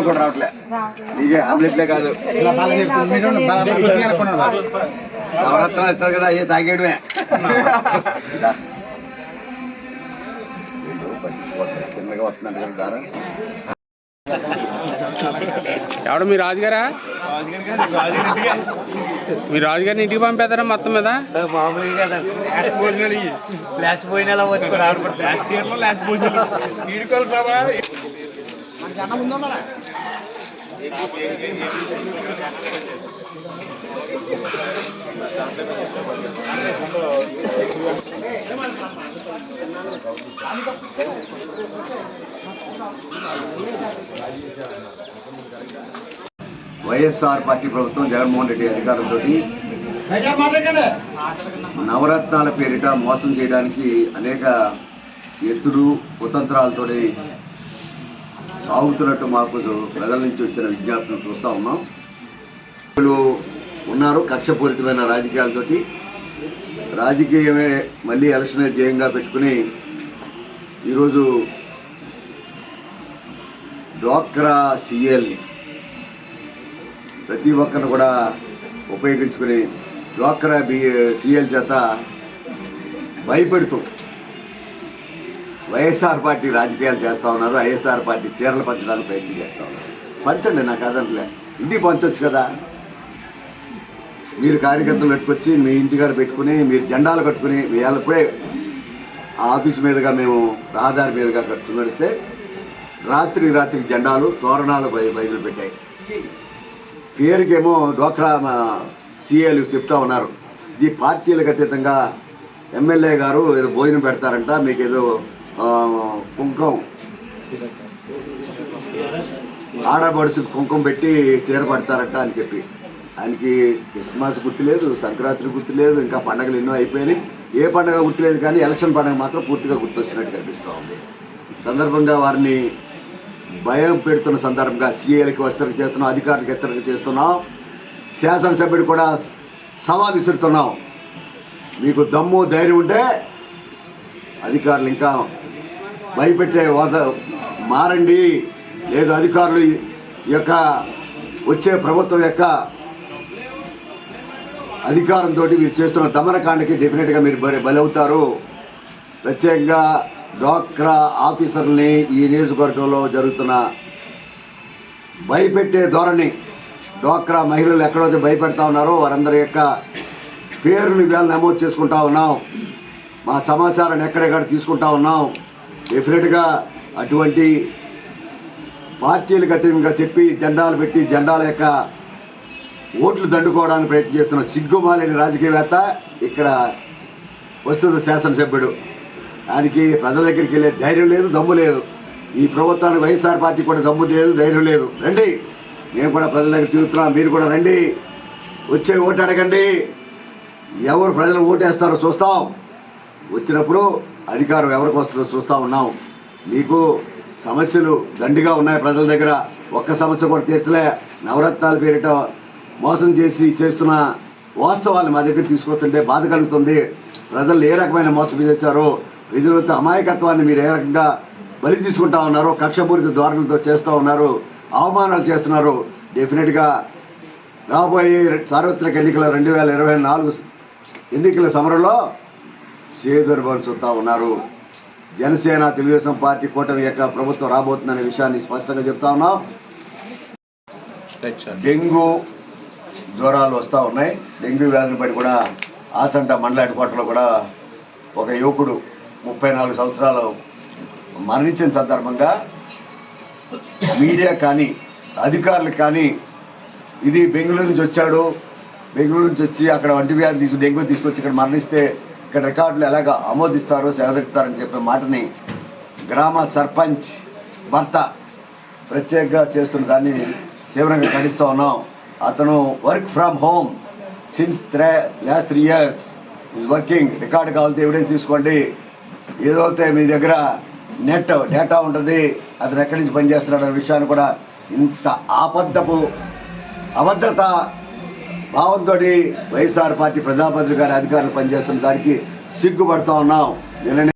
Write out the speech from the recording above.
ఊళ్ళో కూడా రావట్లే. నీకే ఆమ్లెట్లే కాదు. నవరత్నాలు ఇస్తారు కదా అయ్యే తాగేయడమే. చిన్నగా కదా దారా ఎవడు మీ రాజుగారా? మీ రాజుగారిని ఇంటికి పంపేస్తారా మొత్తం మీద? లాస్ట్ భోజనాలు లాస్ట్ భోజనాలు. వైఎస్ఆర్ పార్టీ ప్రభుత్వం జగన్మోహన్ రెడ్డి అధికారంతో నవరత్నాల పేరిట మోసం చేయడానికి అనేక ఎత్తులు కుతంత్రాలతో సాగుతున్నట్టు మాకు ప్రజల నుంచి వచ్చిన విజ్ఞాపన చూస్తూ ఉన్నాం. వీళ్ళు ఉన్నారు కక్షపూరితమైన రాజకీయాలతోటి. రాజకీయమే మళ్ళీ ఎలక్షన్ ధ్యేయంగా పెట్టుకుని ఈరోజు డ్వాక్రా సిఎల్ని ప్రతి ఒక్కరిని కూడా ఉపయోగించుకుని డ్వాక్రా బి సిఎల్ చేత భయపెడుతూ వైఎస్ఆర్ పార్టీ రాజకీయాలు చేస్తూ ఉన్నారు వైఎస్ఆర్ పార్టీ చీరలు పంచడానికి ప్రయత్నం చేస్తూ ఉన్నారు. పంచండి నాకు అదంటలే ఇంటికి పంచవచ్చు కదా. మీరు కార్యకర్తలు పెట్టుకొచ్చి మీ ఇంటికాడ పెట్టుకుని మీరు జెండాలు కట్టుకుని వేళ ఇప్పుడే ఆఫీస్ మీదుగా మేము రహదారి మీదుగా కట్టుకున్నడితే రాత్రి రాత్రి జెండాలు తోరణాలు బయలు పెట్టాయి. పేరుకేమో డోక్రా సీఏలు చెప్తా ఉన్నారు. ఈ పార్టీలకు అతీతంగా ఎమ్మెల్యే గారు ఏదో భోజనం పెడతారంట మీకు ఏదో కుంకుమ. ఆడబడుసు కుంకుమ పెట్టి చీర పడతారట అని చెప్పి. ఆయనకి క్రిస్మస్ గుర్తులేదు సంక్రాంతి గుర్తులేదు ఇంకా పండగలు ఎన్నో అయిపోయినాయి. ఏ పండగ గుర్తులేదు కానీ ఎలక్షన్ పండగ మాత్రం పూర్తిగా గుర్తొచ్చినట్టు కనిపిస్తూ ఉంది. సందర్భంగా వారిని భయం పెడుతున్న సందర్భంగా సీఏలకి హెచ్చరిక చేస్తున్నాం అధికారులకు హెచ్చరిక చేస్తున్నాం. శాసనసభ్యుడు కూడా సవాల్ విసురుతున్నాం. మీకు దమ్ము ధైర్యం ఉంటే అధికారులు ఇంకా భయపెట్టే వాద మారండి. లేదు అధికారులు యొక్క వచ్చే ప్రభుత్వం యొక్క అధికారంతో మీరు చేస్తున్న దమనకాండకి డెఫినెట్గా మీరు బలి బలవుతారు. ప్రత్యేకంగా డ్వాక్రా ఆఫీసర్ని ఈ నియోజకవర్గంలో జరుగుతున్న భయపెట్టే ధోరణి. డ్వాక్రా మహిళలు ఎక్కడైతే భయపెడతా ఉన్నారో వారందరి యొక్క పేరుని వేళ నమోదు చేసుకుంటా ఉన్నాం. మా సమాచారాన్ని ఎక్కడెక్కడ తీసుకుంటా ఉన్నాం. డెఫినెట్గా అటువంటి పార్టీలకు అతీతంగా చెప్పి జెండాలు పెట్టి జెండాల యొక్క ఓట్లు దండుకోవడానికి ప్రయత్నం చేస్తున్న సిగ్గుమాలిన రాజకీయవేత్త ఇక్కడ వస్తుంది శాసనసభ్యుడు. ఆయనకి ప్రజల దగ్గరికి వెళ్ళే ధైర్యం లేదు దమ్ము లేదు. ఈ ప్రభుత్వానికి వైఎస్ఆర్ పార్టీ కూడా దమ్ము లేదు ధైర్యం లేదు. రండి. మేము కూడా ప్రజల దగ్గర తిరుగుతున్నాం. మీరు కూడా రండి. వచ్చే ఓటు అడగండి. ఎవరు ప్రజలు ఓటేస్తారో చూస్తాం. వచ్చినప్పుడు అధికారం ఎవరికి వస్తుందో చూస్తూ ఉన్నాం. మీకు సమస్యలు దండిగా ఉన్నాయి ప్రజల దగ్గర. ఒక్క సమస్య కూడా తీర్చలే. నవరత్నాల పేరిట మోసం చేసి చేస్తున్న వాస్తవాలు మా దగ్గర తీసుకొస్తుంటే బాధ కలుగుతుంది. ప్రజలు ఏ రకమైన మోసం చేశారో విధులతో అమాయకత్వాన్ని మీరు ఏ రకంగా బలి తీసుకుంటా ఉన్నారో కక్షపూరిత ధోరణులతో చేస్తూ ఉన్నారు అవమానాలు చేస్తున్నారు. డెఫినెట్గా రాబోయే సార్వత్రిక ఎన్నికల రెండు వేల ఇరవై నాలుగు ఎన్నికల సమరంలో చేదరు పంచుతా ఉన్నారు. జనసేన తెలుగుదేశం పార్టీ కూటమి యొక్క ప్రభుత్వం రాబోతుందనే విషయాన్ని స్పష్టంగా చెప్తా ఉన్నాం. డెంగ్యూ జ్వరాలు వస్తూ ఉన్నాయి. డెంగ్యూ వ్యాధిని బట్టి కూడా ఆసంట మండల హెడ్ క్వార్టర్లో కూడా ఒక యువకుడు ముప్పై నాలుగు సంవత్సరాలు మరణించిన సందర్భంగా మీడియా కానీ అధికారులు కానీ ఇది బెంగళూరు నుంచి వచ్చాడు. బెంగళూరు నుంచి వచ్చి అక్కడ వంటి వ్యాధి తీసుకు డెంగ్యూ తీసుకొచ్చి ఇక్కడ మరణిస్తే ఇక్కడ రికార్డులు ఎలాగ ఆమోదిస్తారు సేదరిస్తారని చెప్పే మాటని గ్రామ సర్పంచ్ భర్త ప్రత్యేకంగా చేస్తున్న దాన్ని తీవ్రంగా ఖండిస్తూ ఉన్నాం. అతను work from home since three last three years is working record కావాలంటే ఎవిడెన్స్ తీసుకోండి. ఏదైతే మీ దగ్గర నెట్ డేటా ఉంటుంది. అతను ఎక్కడి నుంచి పనిచేస్తున్నాడు అనే విషయాన్ని కూడా ఇంత ఆపద్దపు అభద్రత భావంతో వైఎస్ఆర్ పార్టీ ప్రజాపతి గారి అధికారులు పనిచేస్తున్న దానికి సిగ్గుపడతా ఉన్నాం. నిన్ననే